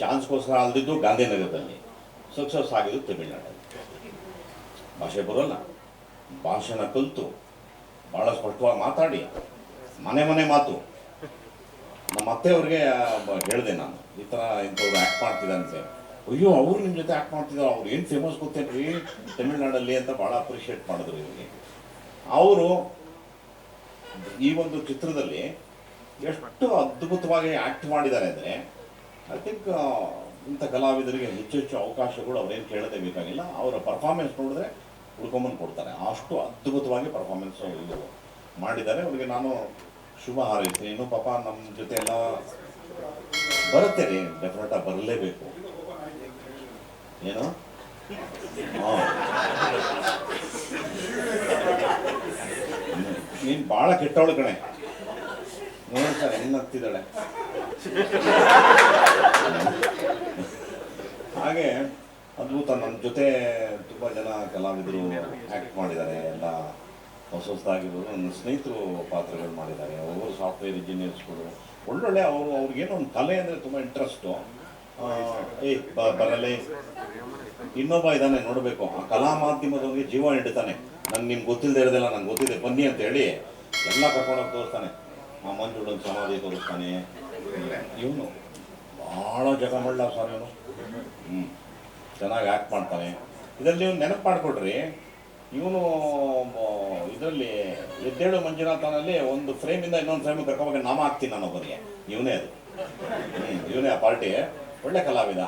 ಚಾನ್ಸ್ಗೋಸ್ಕರ ಅಲ್ದಿದ್ದು ಗಾಂಧಿನಗರದಲ್ಲಿ. ಸಕ್ಸಸ್ ಆಗಿದ್ದು ತಮಿಳ್ನಾಡಲ್ಲಿ. ಭಾಷೆ ಬರೋಲ್ಲ. ಭಾಷೆನ ಕಲಿತು ಭಾಳ ಸ್ಪಷ್ಟವಾಗಿ ಮಾತಾಡಿ. ಮನೆ ಮನೆ ಮಾತು. ನಮ್ಮ ಅತ್ತೆಯವ್ರಿಗೆ ಹೇಳಿದೆ ನಾನು. ಈ ಥರ ಇಂಥವ್ರು ಆ್ಯಕ್ಟ್ ಮಾಡ್ತಿದ್ದಂತೆ ಅಯ್ಯೋ, ಅವರು ನಿಮ್ಮ ಜೊತೆ ಆ್ಯಕ್ಟ್ ಮಾಡ್ತಿದ್ದಾರೆ. ಅವ್ರು ಏನು ಫೇಮಸ್ ಗೊತ್ತೇನ್ರಿ? ತಮಿಳ್ನಾಡಲ್ಲಿ ಅಂತ ಭಾಳ ಅಪ್ರಿಷಿಯೇಟ್ ಮಾಡಿದ್ರು ಇವರಿಗೆ. ಅವರು ಈ ಒಂದು ಚಿತ್ರದಲ್ಲಿ ಎಷ್ಟು ಅದ್ಭುತವಾಗಿ ಆ್ಯಕ್ಟ್ ಮಾಡಿದ್ದಾರೆ ಅಂದರೆ ಐ ಥಿಂಕ್ ಇಂಥ ಕಲಾವಿದರಿಗೆ ಹೆಚ್ಚು ಹೆಚ್ಚು ಅವಕಾಶಗಳು ಅವ್ರೇನು ಕೇಳೋದೇ ಬೇಕಾಗಿಲ್ಲ. ಅವರ ಪರ್ಫಾರ್ಮೆನ್ಸ್ ನೋಡಿದ್ರೆ ಹುಡ್ಕೊಂಬಂದು ಕೊಡ್ತಾರೆ. ಅಷ್ಟು ಅದ್ಭುತವಾಗಿ ಪರ್ಫಾರ್ಮೆನ್ಸ್ ಇದು ಮಾಡಿದ್ದಾರೆ. ಅವರಿಗೆ ನಾನು ಶುಭ ಹಾರೈಸ್ತೀನಿ. ಇನ್ನು ಪಾಪ ನಮ್ಮ ಜೊತೆ ಎಲ್ಲ ಬರುತ್ತೆ. ರೀ ಡೆಫಿನೆಟಾಗಿ ಬರಲೇಬೇಕು. ಏನು? ನೀನು ಭಾಳ ಕೆಟ್ಟವಳು ಕಣೆ. ನೋಡ್ತಾರೆ ಸರ್ ಅದ್ಭುತ ನನ್ನ ಜೊತೆ ತುಂಬ ಜನ ಕಲಾವಿದರು ಆ್ಯಕ್ಟ್ ಮಾಡಿದ್ದಾರೆ ಎಲ್ಲ ಹೊಸ ಹೊಸದಾಗಿರೋರು ನನ್ನ ಸ್ನೇಹಿತರು ಪಾತ್ರಗಳು ಮಾಡಿದ್ದಾರೆ. ಅವರು ಸಾಫ್ಟ್ವೇರ್ ಇಂಜಿನಿಯರ್ಸ್ಗಳು ಒಳ್ಳೊಳ್ಳೆ ಅವರು ಅವ್ರಿಗೇನೋ ಒಂದು ಕಲೆ ಅಂದರೆ ತುಂಬ ಇಂಟ್ರೆಸ್ಟು ಏ ಬರಲೇ. ಇನ್ನೊಬ್ಬ ಇದ್ದಾನೆ, ನೋಡಬೇಕು. ಆ ಕಲಾ ಮಾಧ್ಯಮದವನಿಗೆ ಜೀವ ಹಿಡಿತಾನೆ. ನಂಗೆ ನಿಮ್ಗೆ ಗೊತ್ತಿಲ್ಲದೆ ಇರೋದಿಲ್ಲ ನಂಗೆ ಗೊತ್ತಿದೆ. ಬನ್ನಿ ಅಂತ ಹೇಳಿ ಎಲ್ಲ ಕರ್ಕೊಂಡೋಗಿ ತೋರಿಸ್ತಾನೆ. ಆ ಮಂಜುಡನ್ ಸಮಾಧಿ ತೋರಿಸ್ತಾನೆ. ಇವನು ಭಾಳ ಜಗ ಮಾಡಲ ಸರ್ ಇವನು ಹ್ಞೂ ಚೆನ್ನಾಗಿ ಆ್ಯಕ್ಟ್ ಮಾಡ್ತಾನೆ. ಇದರಲ್ಲಿ ನೀವು ನೆನಪು ಮಾಡಿಕೊಡ್ರಿ ಇವನು ಇದರಲ್ಲಿ ಎದ್ದೇಳು ಮಂಜುನಾಥನಲ್ಲಿ ಒಂದು ಫ್ರೇಮಿಂದ ಇನ್ನೊಂದು ಫ್ರೇಮ್ ಕರ್ಕೊಂಡ್ಬಂದು ನಾಮ ಹಾಕ್ತೀನಿ ನಾನು ಒಬ್ಬರಿಗೆ ಇವನೇ ಅದು. ಇವನೇ ಆ ಪಾರ್ಟಿ ಒಳ್ಳೆ ಕಲಾವಿದ.